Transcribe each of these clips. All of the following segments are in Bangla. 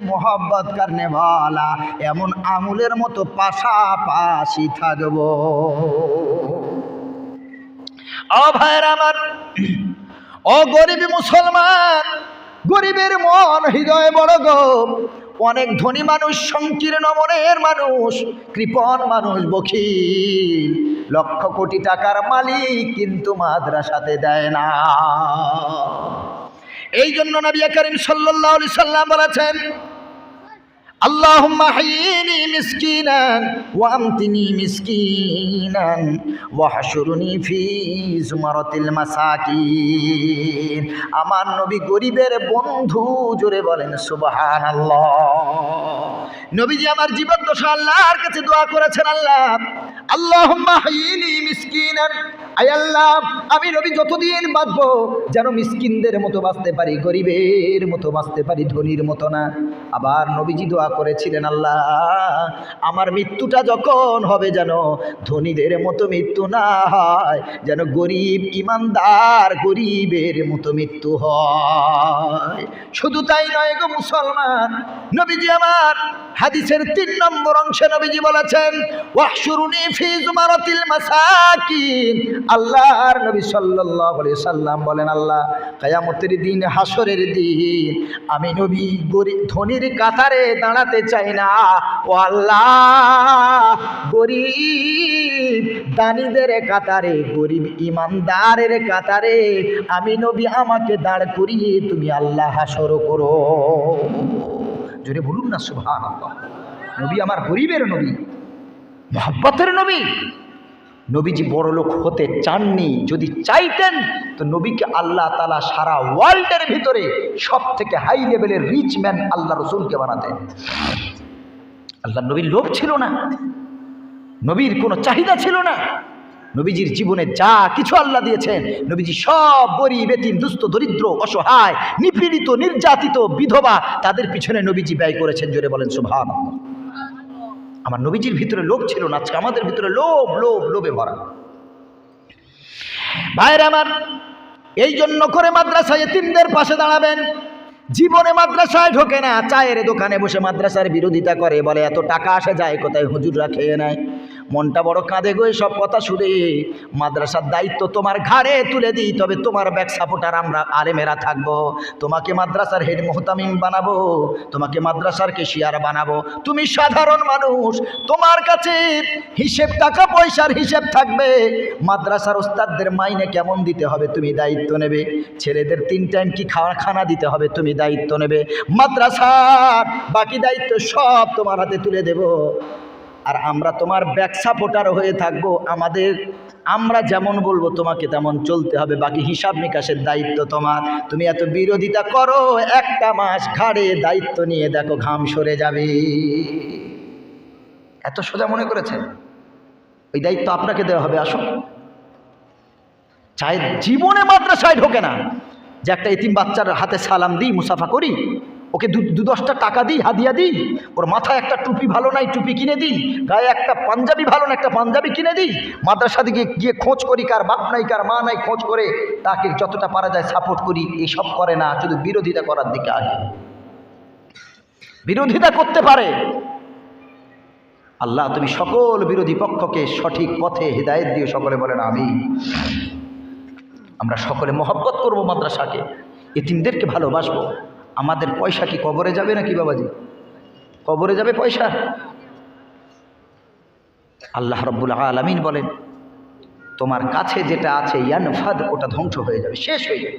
মোহাব্বত করনে ভালা, এমন আঙুলের মতো পাশাপাশি থাকব। ও ভাইয়ের আমার, ও গরিব মুসলমান, গরিবের মন হৃদয় বড় গো। অনেক ধনী মানুষ, সংকীর্ণ মনের মানুষ, কৃপণ মানুষ, বখিল। লক্ষ কোটি টাকার মালিক কিন্তু মাদ্রাসাতে দেয় না। এই জন্য নবী করিম সাল্লাহ সাল্লাম বলেছেন اللهم حييني مسكينا وامتني مسكينا واحشرني في زمرة المساكين আমার নবী গরিবের বন্ধু জোরে বলেন সুবহানাল্লাহ নবীজি আমার জীবন দশা আল্লাহর কাছে দোয়া করেছেন আল্লাহ আল্লাহুম্মা হাইয়িনি মিসকিনান আয় আল্লাহ আমি নবী যতদিন বাঁচবো যেন মিসকিনদের মতো বাঁচতে পারি গরিবের মতো বাঁচতে পারি ধনীর মতো না আবার নবীজি দোয়া করেছিলেন আল্লাহ। আমার মৃত্যুটা যখন হবে যেন ধনীদের মতো মৃত্যু না হয়, যেন গরিব ইমানদার গরিবের মতো মৃত্যু হয়। শুধু তাই নয় গো মুসলমান, নবীজি আমার হাদিসের তিন নম্বর অংশে নবীজি বলেছেন, ওয়াহশুরুনি ফি জুমারাতিল মাসাকিন। আল্লাহর নবী সাল্লাল্লাহু আলাইহি সাল্লাম বলেন, আল্লাহ, কিয়ামতের দিন হাসরের দিন, আমি নবী গরিব ধনীর কাতারে দাঁড়াতে চাই না। ও আল্লাহ, গরিব দানিদের কাতারে, গরিব ইমানদারের কাতারে, আমি নবী আমাকে দাঁড় করিয়ে তুমি আল্লাহ হাসর করো। জোরে বলুন না সুভান নবী আমার গরিবের নবী, মহাব্বতের নবী। নবীজি বড় লোক হতে চাননি, যদি চাইতেন, তো নবীকে আল্লাহ তালা সারা ওয়ার্ল্ডের ভিতরে সব থেকে হাই লেভেলের রিচ ম্যান আল্লাহ রসুলকে বানাতেন। আল্লাহ নবীর লোভ ছিল না, নবীর কোনো চাহিদা ছিল না। নবীজির জীবনে যা কিছু আল্লাহ দিয়েছেন, নবীজি সব গরিব, এতিম, দুস্থ, দরিদ্র, অসহায়, নিপীড়িত, নির্যাতিত বিধবা, তাদের পিছনে নবীজি ব্যয় করেছেন, জোরে বলেন সুভান আমার নবীজির ভিতরে লোভ ছিল না, আজকে আমাদের ভিতরে লোভ লোভ, লোভে ভরা। ভাইয়ের আমার, এই জন্য করে মাদ্রাসায় এতিমদের পাশে দাঁড়াবেন। জীবনে মাদ্রাসায় ঢোকে না, চায়ের দোকানে বসে মাদ্রাসার বিরোধিতা করে, বলে এত টাকা আসে যায়, কোথায় হুজুররা খেয়ে নেয়? মনটা বড় কাঁদে গো সব কথা শুনে। মাদ্রাসার দায়িত্ব তোমার ঘাড়ে তুলে দিই, তবে তোমার ব্যাগ সাপোর্টার আমরা আলেমেরা থাকব। তোমাকে মাদ্রাসার হেড মোহতামিম বানাবো, তোমাকে মাদ্রাসার কেশিয়ার বানাবো। তুমি সাধারণ মানুষ, তোমার কাছে হিসেব টাকা, পয়সার হিসেব থাকবে। মাদ্রাসার ওস্তাদদের মাইনে কেমন দিতে হবে তুমি দায়িত্ব নেবে। ছেলেদের তিন টাইম কি খাওয়া, খানা দিতে হবে তুমি দায়িত্ব নেবে। মাদ্রাসার বাকি দায়িত্ব সব তোমার হাতে তুলে দেব। আর আমরা তোমার ব্যাক সাপোর্টার হয়ে থাকব। আমাদের, আমরা যেমন বলব, তোমাকে তেমন চলতে হবে। বাকি হিসাব নিকাশের দায়িত্ব তোমার। তুমি এত বিরোধিতা করো, একটা মাস ঘাড়ে দায়িত্ব নিয়ে দেখো ঘাম সরে যাবে। এত সোজা মনে করেছেন ওই দায়িত্ব আপনাকে দেওয়া হবে আসুন চাই জীবনে মাদ্রাসায় ঢোকে না। যে একটা এতিম বাচ্চার হাতে সালাম দিই, মুসাফা করি ওকে দু দশটা টাকা দিই, হাদিয়া দিই, ওর মাথায় একটা টুপি ভালো নাই, টুপি কিনে দিই, গায়ে একটা পাঞ্জাবি ভালো না একটা পাঞ্জাবি কিনে দিই, মাদ্রাসা দিকে গিয়ে খোঁজ করি কার বাপ নাই, কার মা নাই, খোঁজ করে তাকে যতটা পারা যায় সাপোর্ট করি, এসব করে না, শুধু বিরোধিতা করার দিকে আগে। বিরোধিতা করতে পারে। আল্লাহ, তুমি সকল বিরোধী পক্ষকে সঠিক পথে হৃদায়ত দিয়ে সকলে বলেন আমি আমরা সকলে মহব্বত করব মাদ্রাসাকে, এতিমদেরকে ভালোবাসবো। আমাদের পয়সা কি কবরে যাবে নাকি বাবাজি? কবরে যাবে পয়সা? আল্লাহ রব্বুল আলমিন বলেন, তোমার কাছে যেটা আছে ইয়ানফাদ, ওটা ধ্বংস হয়ে যাবে, শেষ হয়ে যাবে।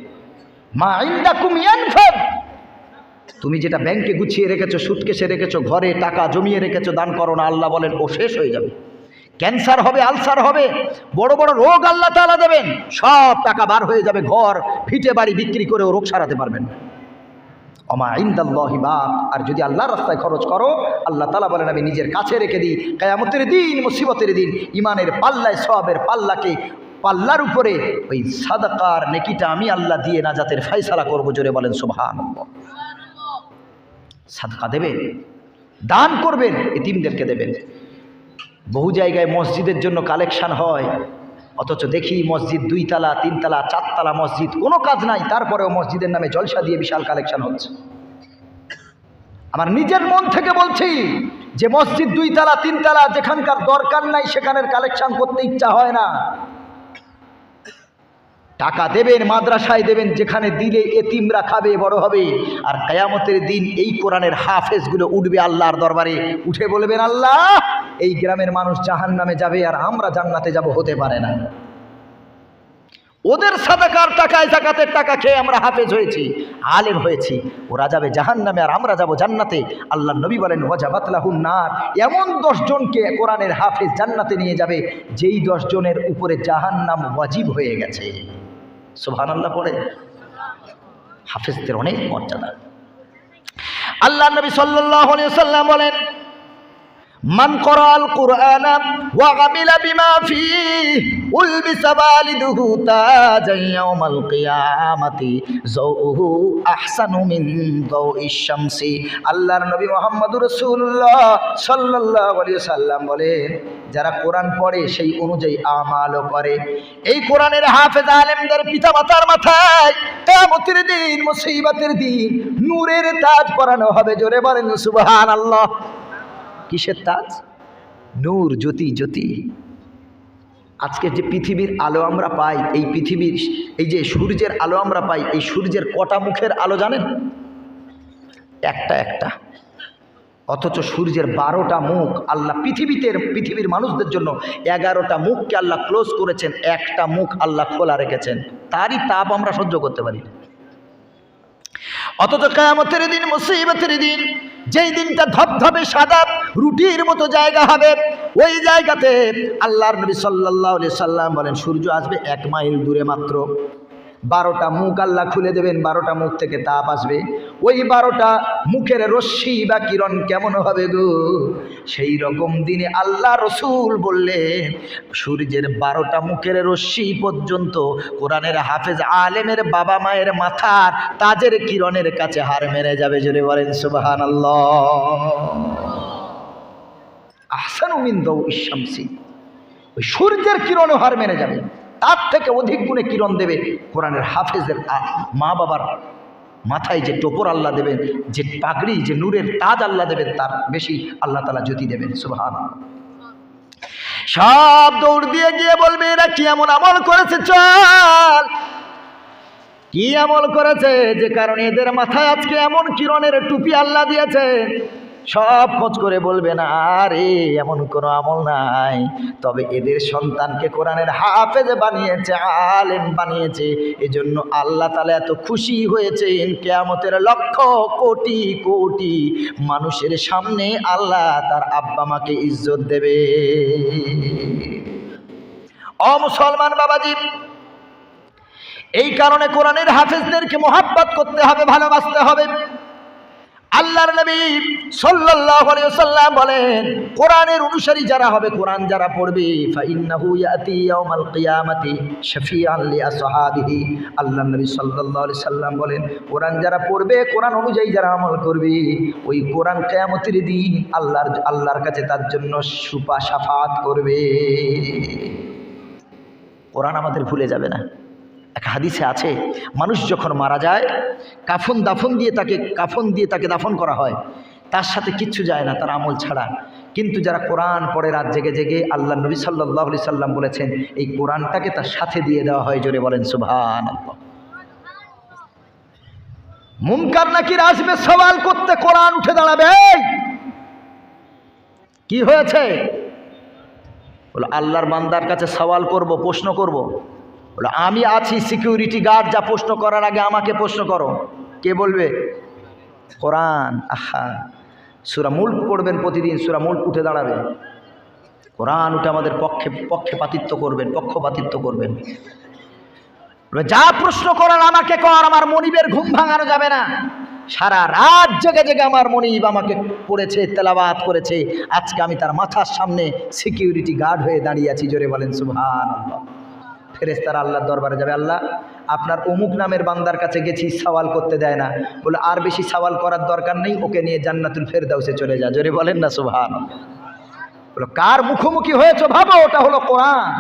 মা ইন্দাকুম ইয়ানফাদ! তুমি যেটা ব্যাংকে গুছিয়ে রেখেছো, সুটকেসে রেখেছো, ঘরে টাকা জমিয়ে রেখেছো, দান করো না, আল্লাহ বলেন, ও শেষ হয়ে যাবে। ক্যান্সার হবে, আলসার হবে, বড় বড় রোগ আল্লাহ তালা দেবেন, সব টাকা বার হয়ে যাবে, ঘর, ফিটে বাড়ি বিক্রি করেও রোগ সারাতে পারবেন না। অমা ইন্দাল্লাহি বাপ আর যদি আল্লাহর রাস্তায় খরচ করো, আল্লাহ তালা বলেন, আমি নিজের কাছে রেখে দিই। কায়ামতের দিন, মুসিবতের দিন ইমানের পাল্লায় সবের পাল্লাকে, পাল্লার উপরে, ওই সাদাকার নেকিটা আমি আল্লাহ দিয়ে না নাজাতের ফাইসালা করব জোরে বলেন সুবহান সাদকা দেবেন, দান করবেন এ এতিমদেরকে দেবেন। বহু জায়গায় মসজিদের জন্য কালেকশান হয়। অথচ দেখি মসজিদ দুইতলা, তিনতলা, চারতলা মসজিদ, কোনো কাজ নাই। তারপরেও মসজিদের নামে জলসা দিয়ে বিশাল কালেকশন হচ্ছে। আমার নিজের মন থেকে বলছি যে মসজিদ দুই তালা তিন তালা যেখানকার দরকার নাই, সেখানের কালেকশন করতে ইচ্ছা হয় না। টাকা দেবেন, মাদ্রাসায় দেবেন, যেখানে দিলে এতিমরা খাবে, বড় হবে। আর কায়ামতের দিন এই কোরআনের হাফেজগুলো উঠবে আল্লাহর দরবারে। উঠে বলবেন, আল্লাহ, এই গ্রামের মানুষ জাহান নামে যাবে আর আমরা জান্নাতে যাব, হতে পারে না। ওদের সাদাকার টাকায় জাকাতের টাকা খেয়ে আমরা হাফেজ হয়েছি, আলেম হয়েছি। ওরা যাবে জাহান নামে আর আমরা যাব জান্নাতে। আল্লাহ নবী বলেন ওয়াজাবাতলাহুন নার। এমন দশজনকে কোরআনের হাফেজ জান্নাতে নিয়ে যাবে, যেই দশজনের উপরে জাহান নাম ওয়াজিব হয়ে গেছে। সুবহান আল্লাহ পড়ে। হাফেজদের অনেক মর্যাদা। আল্লাহ নবী সাল্লাহ সাল্লাম বলেন মান করাল কুরআন ওয়া বিমা ফিহি উলবিসা ওয়ালিদুহু তাজান ইয়াউমাল কিয়ামাতি যাওহু আহসানু মিন দাওইশ শামসি। আল্লাহর নবী মুহাম্মদুর রাসূলুল্লাহ সাল্লাল্লাহু সাল্লাম বলেন, যারা কোরআন পড়ে সেই অনুযায়ী আমালও করে। এই কোরআনের হাফেজ আলেমদের পিতা মাতার মাথায় কিয়ামতের দিন, মুসিবতের দিন, নূরের তাজ পরানো হবে। জোরে বলেন সুবহানাল্লাহ। কিসের তাজ? নূর, জ্যোতি জ্যোতি। আজকে যে পৃথিবীর আলো আমরা পাই, এই পৃথিবীর এই যে সূর্যের আলো আমরা পাই, এই সূর্যের কটা মুখের আলো জানেন? একটা একটা। অথচ সূর্যের বারোটা মুখ আল্লাহ পৃথিবীতে, পৃথিবীর মানুষদের জন্য এগারোটা মুখকে আল্লাহ ক্লোজ করেছেন, একটা মুখ আল্লাহ খোলা রেখেছেন। তারই তাপ আমরা সহ্য করতে পারি। অথচ কেয়ামতের দিন, মুসিবতের দিন, যেই দিনটা ধবধবে সাদা, রুটির মতো জায়গা হবে, ওই জায়গাতে আল্লাহর নবী সাল্লাহ সাল্লাম বলেন, সূর্য আসবে এক মাইল দূরে মাত্র। বারোটা মুখ আল্লাহ খুলে দেবেন, বারোটা মুখ থেকে তাপ আসবে। ওই বারোটা মুখের রশ্মি বা কিরণ কেমন হবে গো? সেই রকম দিনে আল্লাহ রসুল বললেন, সূর্যের বারোটা মুখের রশ্মি পর্যন্ত কোরআনের হাফেজ আলেমের বাবা মায়ের মাথার তাজের কিরণের কাছে হার মেরে যাবে, জোরে বলেন সুবাহান আহসান উমিন ইসামসি ওই সূর্যের কিরণও হার মেরে যাবে। তার থেকে অধিক গুণে কিরণ দেবে? কোরআনের হাফেজের মা বাবার মাথায় যে টোপর আল্লাহ দেবেন, যে পাগড়ি, যে নূরের তাজ আল্লাহ দেবেন, তার বেশি আল্লাহ তালা জ্যোতি দেবেন, সুবহান। সব দৌড় দিয়ে গিয়ে বলবে, এরা কি এমন আমল করেছে? চল। কি আমল করেছে? যে কারণে এদের মাথায় আজকে এমন কিরণের টুপি আল্লাহ দিয়েছে সব খোঁজ করে বলবে, না আরে এমন কোনো আমল নাই। তবে এদের সন্তানকে কোরআনের হাফেজ বানিয়েছে, আলেম বানিয়েছে। এজন্য আল্লাহ তালা এত খুশি হয়েছেন, কেয়ামতের লক্ষ কোটি কোটি মানুষের সামনে আল্লাহ তার আব্বা মাকে ইজ্জত দেবে। অ মুসলমান বাবাজি, এই কারণে কোরআনের হাফেজদেরকে মোহাব্বত করতে হবে, ভালোবাসতে হবে। আল্লাহর নবী সাল্লাল্লাহু আলাইহি ওয়াসাল্লাম বলেন, কোরআনের অনুসারী যারা হবে, কোরআন যারা পড়বে, ফাইন্নাহু ইয়াতি ইয়াউমাল কিয়ামাতি শাফিআন লি আসহাবিহি আল্লাহর নবী সাল্লাল্লাহু আলাইহি সাল্লাম বলেন, কোরআন যারা পড়বে, কোরআন অনুযায়ী যারা আমল করবে, ওই কোরআন কিয়ামতের দিন আল্লাহর আল্লাহর কাছে তার জন্য সুপা সাফাত করবে। কোরআন আমাদের ভুলে যাবে না। এক হাদিসে আছে, মানুষ যখন মারা যায়, কাফন দাফন দিয়ে তাকে, কাফন দিয়ে তাকে দাফন করা হয়। তার সাথে কিচ্ছু যায় না, তার আমল ছাড়া। কিন্তু যারা কোরআন পড়ে রাত জেগে জেগে আল্লাহ নবী সাল্লাহ আলি সাল্লাম বলেছেন, এই কোরআনটাকে তার সাথে দিয়ে দেওয়া হয়, জোরে বলেন সুভান মুমকার নাকির আসবে, সওয়াল করতে কোরআন উঠে দাঁড়াবে? কি হয়েছে? আল্লাহর বান্দার কাছে সওয়াল করব, প্রশ্ন করব। বলো, আমি আছি সিকিউরিটি গার্ড যা প্রশ্ন করার আগে আমাকে প্রশ্ন করো। কে বলবে? কোরআন। আহা, সুরা মুল্ক পড়বেন প্রতিদিন, সুরা মুল্ক উঠে দাঁড়াবে। কোরআন উঠে আমাদের পক্ষে, পক্ষপাতিত্ব করবেন পক্ষপাতিত্ব করবেন। যা প্রশ্ন করার আমাকে কর, আমার মনিবের ঘুম ভাঙানো যাবে না। সারা রাত জেগে জেগে আমার মনিব আমাকে পড়েছে তেলাবাত করেছে। আজকে আমি তার মাথার সামনে সিকিউরিটি গার্ড হয়ে দাঁড়িয়ে আছি। জোরে বলেন সুভান আল্লাহ ফেরেস্তারা আল্লাহর দরবারে যাবে, আল্লাহ, আপনার অমুক নামের বান্দার কাছে গেছি, সওয়াল করতে দেয় না। বলে, আর বেশি সওয়াল করার দরকার নেই, ওকে নিয়ে জান্নাতুল ফেরদাউসে চলে যা। জোরে বলেন না সুভান বলো, কার মুখোমুখি হয়েছ ভাবো, ওটা হলো কোরআন।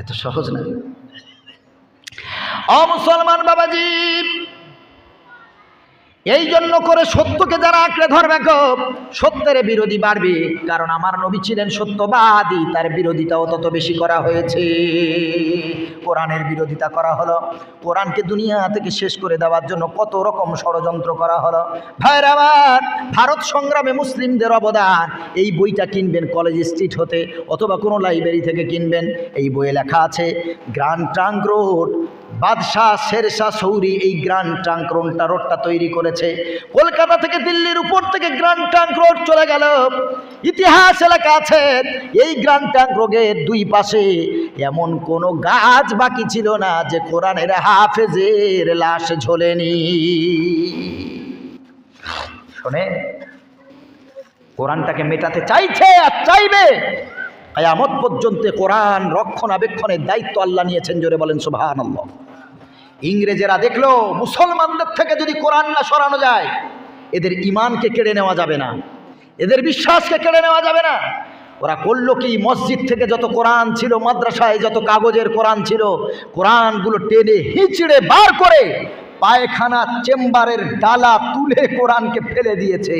এত সহজ না? অ মুসলমান বাবাজি এই জন্য করে সত্যকে যারা আঁকড়ে ধরবে গো, সত্যের বিরোধী বাড়বে। কারণ আমার নবী ছিলেন সত্যবাদী, তার বিরোধিতাও তত বেশি করা হয়েছে। কোরআনের বিরোধিতা করা হলো, কোরআনকে দুনিয়া থেকে শেষ করে দেওয়ার জন্য কত রকম ষড়যন্ত্র করা হলো। ভাইরা আমার, ভারত সংগ্রামে মুসলিমদের অবদান, এই বইটা কিনবেন কলেজ স্ট্রিট হতে অথবা কোনো লাইব্রেরি থেকে কিনবেন। এই বইয়ে লেখা আছে গ্রান্ড ট্রাঙ্ক রোড বাদশাহ শেরশাহ সৌরি এই গ্র্যান্ড ট্রাঙ্ক রোডটা রোডটা তৈরি করেছে। কলকাতা থেকে দিল্লির উপর থেকে গ্র্যান্ড ট্রাঙ্ক রোড চলে গেল। ইতিহাস এলাকা আছে। এই গ্র্যান্ড ট্রাঙ্ক রোগের দুই পাশে এমন কোনো গাছ বাকি ছিল না যে কোরআনের হাফেজের লাশ ঝোলেনি। শোনে, কোরআনটাকে মেটাতে চাইছে আর চাইবে। কায়ামত পর্যন্ত কোরআন রক্ষণাবেক্ষণের দায়িত্ব আল্লাহ নিয়েছেন, জোরে বলেন সুবাহান ইংরেজেরা দেখল, মুসলমানদের থেকে যদি কোরআন না সরানো যায়, এদের ইমানকে কেড়ে নেওয়া যাবে না, এদের বিশ্বাসকে কেড়ে নেওয়া যাবে না। ওরা করল কি, মসজিদ থেকে যত কোরআন ছিল, মাদ্রাসায় যত কাগজের কোরআন ছিল, কোরআনগুলো টেনে হিঁচড়ে বার করে পায়খানা চেম্বারের ডালা তুলে কোরআনকে ফেলে দিয়েছে।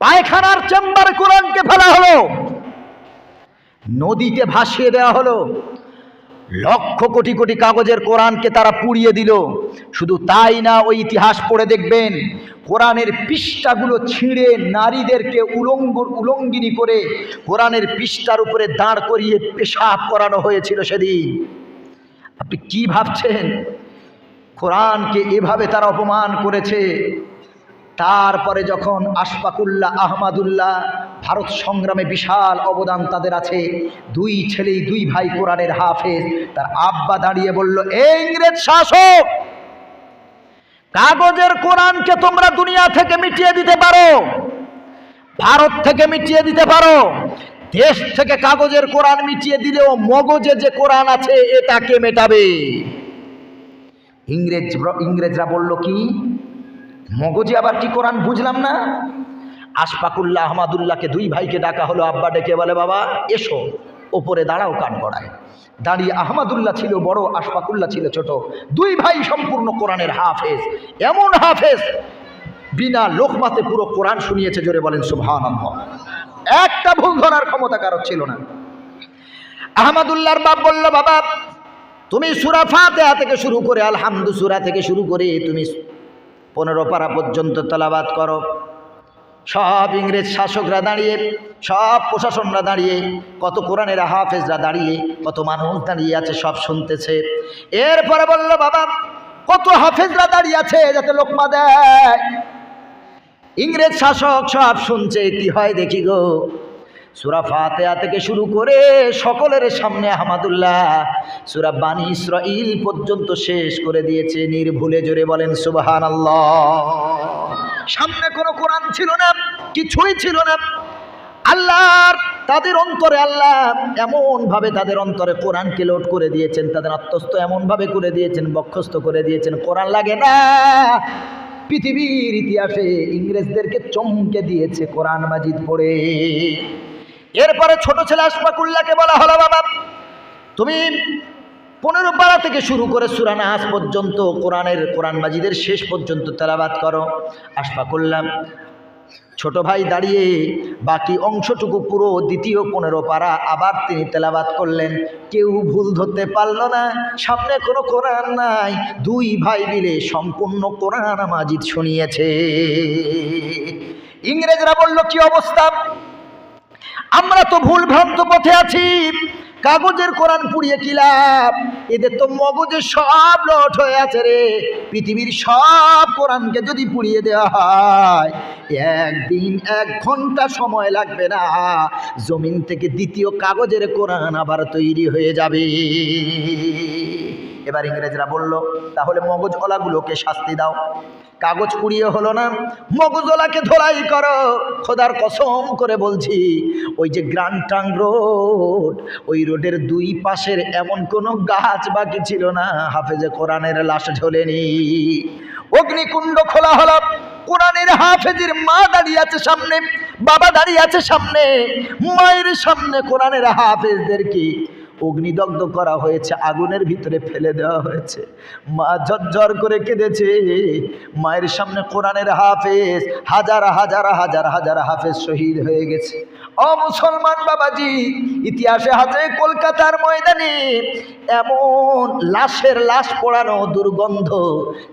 পায়খানার চেম্বারে কোরআনকে ফেলা হলো, নদীতে ভাসিয়ে দেওয়া হলো। লক্ষ কোটি কোটি কাগজের কোরআনকে তারা পুড়িয়ে দিল। শুধু তাই না, ওই ইতিহাস পড়ে দেখবেন, কোরআনের পৃষ্ঠাগুলো ছিঁড়ে নারীদেরকে উলঙ্গ, উলঙ্গিনী করে কোরআনের পৃষ্ঠার উপরে দাঁড় করিয়ে পেশাব করানো হয়েছিল সেদিন। আপনি কি ভাবছেন? কোরআনকে এভাবে তারা অপমান করেছে? তারপরে যখন আশফাকুল্লাহ আহমাদুল্লাহ ভারত সংগ্রামে বিশাল অবদান তাদের আছে। দুই ছেলেই দুই ভাই কোরআনের হাফেজ। তার আব্বা দাঁড়িয়ে বলল এই ইংরেজ শাসক, কাগজের কোরআনকে তোমরা দুনিয়া থেকে মিটিয়ে দিতে পারো, ভারত থেকে মিটিয়ে দিতে পারো। দেশ থেকে কাগজের কোরআন মিটিয়ে দিলেও মগজে যে কোরআন আছে এটাকে মেটাবে? ইংরেজ, ইংরেজরা বলল, কি? মগজে আবার কি কোরআন বুঝলাম না? আশফাকুল্লাহ আহমাদুল্লাহকে দুই ভাইকে ডাকা হলো, আব্বা ডেকে বলে, বাবা, এসো, ওপরে দাঁড়াও কান পড়ায় দাঁড়িয়ে আহমাদুল্লাহ ছিল বড়, আশফাকুল্লাহ ছিল ছোট। দুই ভাই সম্পূর্ণ কোরআনের হাফেজ, এমন হাফেজ, বিনা লোকমাতে পুরো কোরআন শুনিয়েছে, জোরে বলেন সুভান একটা ভুল ধরার ক্ষমতা কারও ছিল না। আহমাদুল্লাহর বাপ বলল, বাবা, তুমি সুরা ফাতেহা থেকে শুরু করে, আলহামদু সুরা থেকে শুরু করে, তুমি পনেরো পারা পর্যন্ত তেলাবাদ করো। সব ইংরেজ শাসকরা দাঁড়িয়ে, সব প্রশাসনরা দাঁড়িয়ে, কত কোরআনের হাফেজরা দাঁড়িয়ে, কত মানুষ দাঁড়িয়ে আছে, সব শুনতেছে। এরপরে বলল, বাবা, কত হাফেজরা দাঁড়িয়ে আছে যাতে লোকমা দেয় ইংরেজ শাসক সব শুনছে, কি হয় দেখি গো? সুরা ফাতেহা থেকে শুরু করে সকলের সামনে আহমাদুল্লাহ, সুরা বানি ইসরাইল পর্যন্ত শেষ করে দিয়েছে নির্ভুলে জোরে বলেন সুবাহান সামনে কোনো কোরআন ছিল না, কিছুই ছিল না। আল্লাহর, তাদের অন্তরে আল্লাহ এমনভাবে তাদের অন্তরে কোরআনকে লোড করে দিয়েছেন, তাদের আত্মস্থ এমনভাবে করে দিয়েছেন, বক্ষস্থ করে দিয়েছেন। কোরআন লাগে না। পৃথিবীর ইতিহাসে ইংরেজদেরকে চমকে দিয়েছে কোরআন মাজিদ পড়ে। এরপরে ছোট ছেলে আশফাকুল্লাহকে বলা হলো, বাবা, তুমি পনেরো পাড়া থেকে শুরু করে সুরানাস পর্যন্ত, কোরআনের কোরআন মাজিদের শেষ পর্যন্ত তেলাবাদ করো। আশফাকুল্লাহ ছোট ভাই দাঁড়িয়ে বাকি অংশটুকু পুরো দ্বিতীয় পনেরো পারা আবার তিনি তেলাবাদ করলেন। কেউ ভুল ধরতে পারল না। সামনে কোনো কোরআন নাই। দুই ভাই মিলে সম্পূর্ণ কোরআন মাজিদ শুনিয়েছে। ইংরেজরা বলল, কি অবস্থা? আমরা তো ভুল ভ্রান্ত পথে আছি। কাগজের কোরআন পুড়িয়ে কি লাভ? এদের তো মগজে সব লট হয়ে আছে রে। পৃথিবীর সব কোরআনকে যদি পুড়িয়ে দেওয়া হয়, একদিন এক ঘণ্টা সময় লাগবে না। জমিন থেকে দ্বিতীয় কাগজের কোরআন আবার তৈরি হয়ে যাবে। এবার ইংরেজরা বলল, তাহলে মগজ মগজওয়ালাগুলোকে শাস্তি দাও। কাগজ পুড়িয়ে হলো না। মগজলাকে ধোলাই করো। খোদার কসম করে বলছি, ওই যে গ্রান্ড টাং রোড, ওই রোডের দুই পাশের এমন কোনো গাছ বাকি ছিল না। হাফেজে কোরআনের লাশ ঝোলেনি। অগ্নিকুণ্ড খোলা হলো। কোরআনের হাফেজের মা দাঁড়িয়ে আছে সামনে, বাবা দাঁড়িয়ে আছে সামনে। মায়ের সামনে কোরআনের হাফেজদেরকে অগ্নিদগ্ধ করা হয়েছে, আগুনের ভিতরে ফেলে দেওয়া হয়েছে। মা ঝরঝর করে কেঁদেছে। মায়ের সামনে কোরআনের হাফেজ, হাজার হাজার হাজার হাজার হাফেজ শহীদ হয়ে গেছে। ও মুসলমান বাবাজি, ইতিহাসে হাতে কলকাতার ময়দানে এমন লাশের লাশ পোড়ানো দুর্গন্ধ,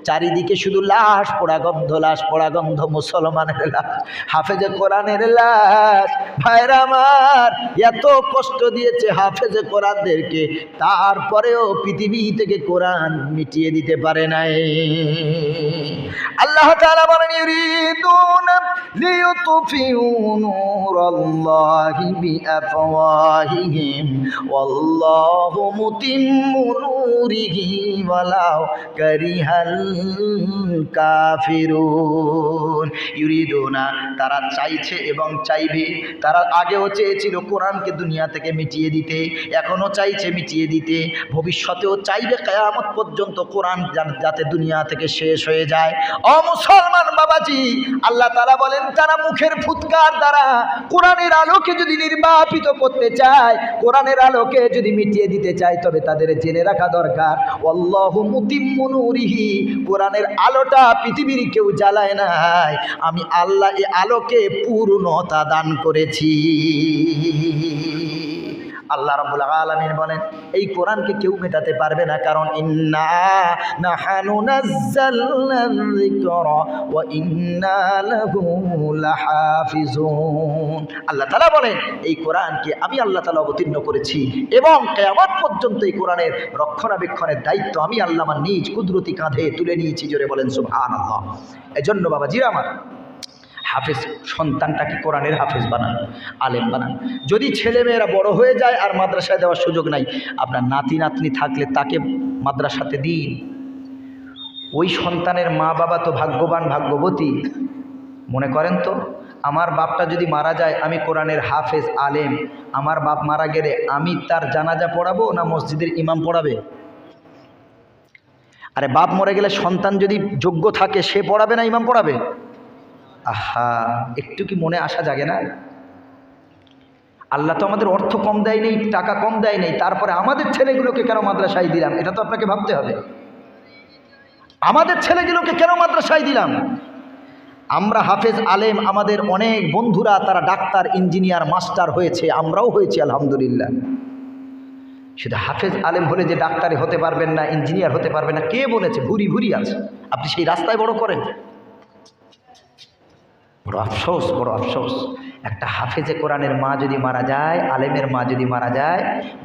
চারিদিকে শুধু লাশ পোড়া গন্ধ, লাশ পোড়া গন্ধ, মুসলমানের লাশ, হাফেজে কোরআনের লাশ। ভাইরা আমার, এত কষ্ট দিয়েছে হাফেজে কোরআনদেরকে, তারপরেও পৃথিবী থেকে কোরআন মিটিয়ে দিতে পারে নাই। আল্লাহ তাআলা বলেন, ইউরিদুন লিইউতফিউ নূরাল্লাহি বিআফওয়াহিহিম, ওয়াল্লাহু মুতিম্মু নূরিহি ওয়ালাউ কারিহাল কাফিরুন। ইউরিদুনা, তারা চাইছে এবং চাইবে। তারা আগেও চেয়েছিল কোরআনকে দুনিয়া থেকে মিটিয়ে দিতে, এখনও চাইছে মিটিয়ে দিতে। ভবিষ্যতেও চাইবে, কেয়ামত পর্যন্ত কোরআন যাতে দুনিয়া থেকে শেষ হয়ে যায়। অ মুসলমান বাবাজি, আল্লাহ তারা বলেন, তারা মুখের ফুৎকার দ্বারা কোরআনের আলোকে যদি নির্বাপিত করতে চায়, কোরআনের আলোকে যদি মিটিয়ে দিতে চায়, তবে তাদের জেনে রাখা দরকার অল্লাহ মুতিমুনুরিহি কোরআনের আলোটা পৃথিবীর কেউ জ্বালায় নাই। আমি আল্লাহ এ আলোকে পূর্ণতা দান করেছি। আল্লাহ রাব্বুল আলামিন বলেন, এই কোরআনকে কেউ মেটাতে পারবে না, কারণ আল্লাহ তালা বলেন, এই কোরআনকে আমি আল্লাহ তাআলা অবতীর্ণ করেছি এবং কিয়ামত পর্যন্ত এই কোরআনের রক্ষণাবেক্ষণের দায়িত্ব আমি আল্লাহ আমার নিজ কুদরতি কাঁধে তুলে নিয়েছি, জোরে বলেন সুবহানাল্লাহ। এজন্য বাবা জিরা আমার হাফেজ, সন্তানটাকে কোরআনের হাফেজ বানান, আলেম বানান। যদি ছেলেমেয়েরা বড় হয়ে যায় আর মাদ্রাসায় দেওয়ার সুযোগ নাই, আপনার নাতি, নাতনি থাকলে তাকে মাদ্রাসাতে দিন। ওই সন্তানের মা বাবা তো ভাগ্যবান ভাগ্যবতী। মনে করেন তো, আমার বাপটা যদি মারা যায়, আমি কোরআনের হাফেজ, আলেম, আমার বাপ মারা গেলে আমি তার জানাজা পড়াবো না মসজিদের ইমাম পড়াবে? আরে বাপ মরে গেলে সন্তান যদি যোগ্য থাকে, সে পড়াবে না, ইমাম পড়াবে? আহা, একটু কি মনে আসা জাগে না? আল্লাহ তো আমাদের অর্থ কম দেয় নেই, টাকা কম দেয় নেই, তারপরে আমাদের ছেলেগুলোকে কেন মাদ্রাসায় দিলাম? এটা তো আপনাকে ভাবতে হবে। আমাদের ছেলেগুলোকে কেন মাদ্রাসায় দিলাম? আমরা হাফেজ আলেম, আমাদের অনেক বন্ধুরা, তারা ডাক্তার, ইঞ্জিনিয়ার, মাস্টার হয়েছে, আমরাও হয়েছি, আলহামদুলিল্লাহ। শুধু হাফেজ আলেম হলে যে ডাক্তারে হতে পারবেন না, ইঞ্জিনিয়ার হতে পারবেন না, কে বলেছে? ভুরি ভুরি আছে। আপনি সেই রাস্তায় বড় করেন। বড় আফসোস বড় আফসোস একটা হাফেজে কোরআনের মা যদি মারা যায়, আলেমের মা যদি মারা যায়,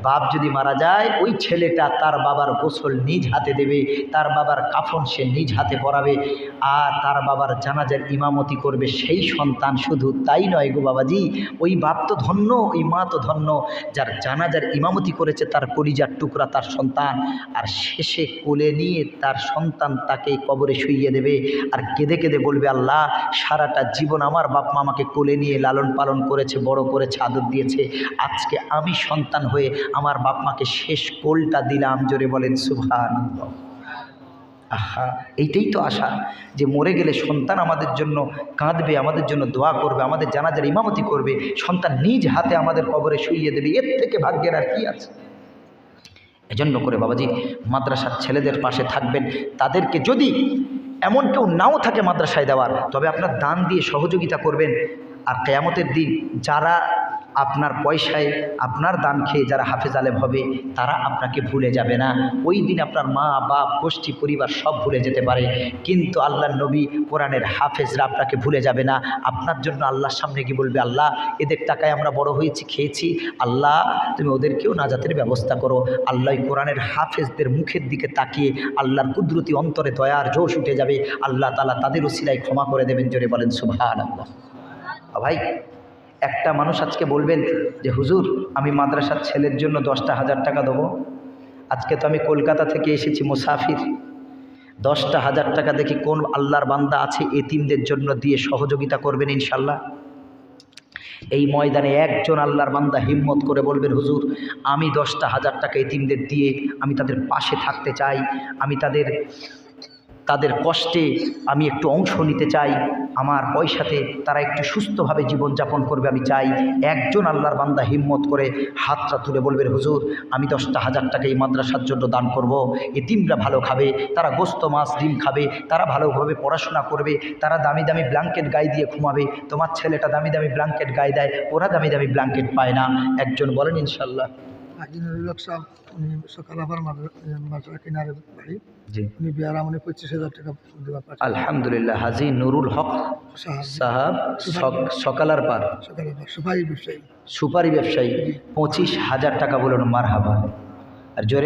বাপ যদি মারা যায়, ওই ছেলেটা তার বাবার গোসল নিজ হাতে দেবে, তার বাবার কাফন সে নিজ হাতে পরাবে, আর তার বাবার জানাজার ইমামতি করবে সেই সন্তান শুধু তাই নয় গো বাবাজি, ওই বাপ তো ধন্য, ওই মা তো ধন্য, যার জানাজার ইমামতি করেছে তার কলিজার টুকরা তার সন্তান, আর শেষে কোলে নিয়ে তার সন্তান তাকে কবরে শুইয়ে দেবে, আর কেঁদে কেঁদে বলবে, আল্লাহ, সারাটা জীবন আমার বাপ মা আমাকে কোলে নিয়ে লালন পালন করেছে, বড় করেছে আদর দিয়েছে। আজকে আমি সন্তান হয়ে আমার বাপ মাকে শেষ কোলটা দিলাম, জোরে বলেন সুভান আহা, এইটাই তো আশা যে মরে গেলে সন্তান আমাদের জন্য কাঁদবে, আমাদের জন্য দোয়া করবে, আমাদের জানাজার ইমামতি করবে, সন্তান নিজ হাতে আমাদের কবরে শুইয়ে দেবে, এর থেকে ভাগ্যের আর কি আছে? এজন্য করে বাবাজি, মাদ্রাসার ছেলেদের পাশে থাকবেন। তাদেরকে যদি এমন কেউ নাও থাকে মাদ্রাসায় দেওয়ার, তবে আপনার দান দিয়ে সহযোগিতা করবেন। আর কেয়ামতের দিন যারা আপনার পয়সায় আপনার দান খেয়ে যারা হাফেজ আলেম হবে, তারা আপনাকে ভুলে যাবে না। ওই দিন আপনার মা, বাপ, গোষ্ঠী, পরিবার সব ভুলে যেতে পারে। কিন্তু আল্লাহর নবী, কোরআনের হাফেজরা আপনাকে ভুলে যাবে না। আপনার জন্য আল্লাহর সামনে কি বলবে, আল্লাহ, এদের টাকায় আমরা বড় হয়েছি, খেয়েছি। আল্লাহ, তুমি ওদেরকেও নাজাতের ব্যবস্থা করো। আল্লাহ কোরআনের হাফেজদের মুখের দিকে তাকিয়ে আল্লাহর কুদরতি অন্তরে দয়ার জোশ উঠে যাবে। আল্লাহ তালা তাদের উসিলায় ক্ষমা করে দেবেন, জোরে বলেন সুভান আল্লাহ ভাই, একটা মানুষ আজকে বলবেন যে, হুজুর, আমি মাদ্রাসার ছেলের জন্য দশটা হাজার টাকা দেবো। আজকে তো আমি কলকাতা থেকে এসেছি মুসাফির। দশটা হাজার টাকা দেখি কোন আল্লাহর বান্দা আছে এতিমদের জন্য দিয়ে সহযোগিতা করবেন ইনশাল্লাহ? এই ময়দানে একজন আল্লাহর বান্দা হিম্মত করে বলবেন, হুজুর, আমি দশটা হাজার টাকা এতিমদের দিয়ে আমি তাদের পাশে থাকতে চাই। আমি তাদের তাদের কষ্টে আমি একটু অংশ নিতে চাই। আমার পয়সাতে তারা একটু সুস্থভাবে জীবনযাপন করবে আমি চাই। একজন আল্লাহর বান্দা হিম্মত করে হাতটা তুলে বলবেন হুজুর, আমি দশটা হাজার টাকা এই মাদ্রাসার জন্য দান করব। এ এতিমরা ভালো খাবে, তারা গোস্ত, মাছ, ডিম খাবে, তারা ভালোভাবে পড়াশোনা করবে, তারা দামি দামি ব্ল্যাঙ্কেট গায়ে দিয়ে ঘুমাবে। তোমার ছেলেটা দামি দামি ব্ল্যাঙ্কেট গায়ে দেয়, ওরা দামি দামি ব্ল্যাঙ্কেট পায় না। একজন বলেন ইনশাল্লাহ হক সাহেব উনি সকাল আবার মাদ্রাসা কিনারে বাড়ি। উনি বিয়ার আমনে পঁচিশ হাজার টাকা দেওয়া আলহামদুলিল্লাহ হাজি নুরুল হক সাহাব। সকালার পার। সুপারি ব্যবসায়ী। সুপারি ব্যবসায়ী পঁচিশ হাজার টাকা বলুন মার হাবা আর জোরে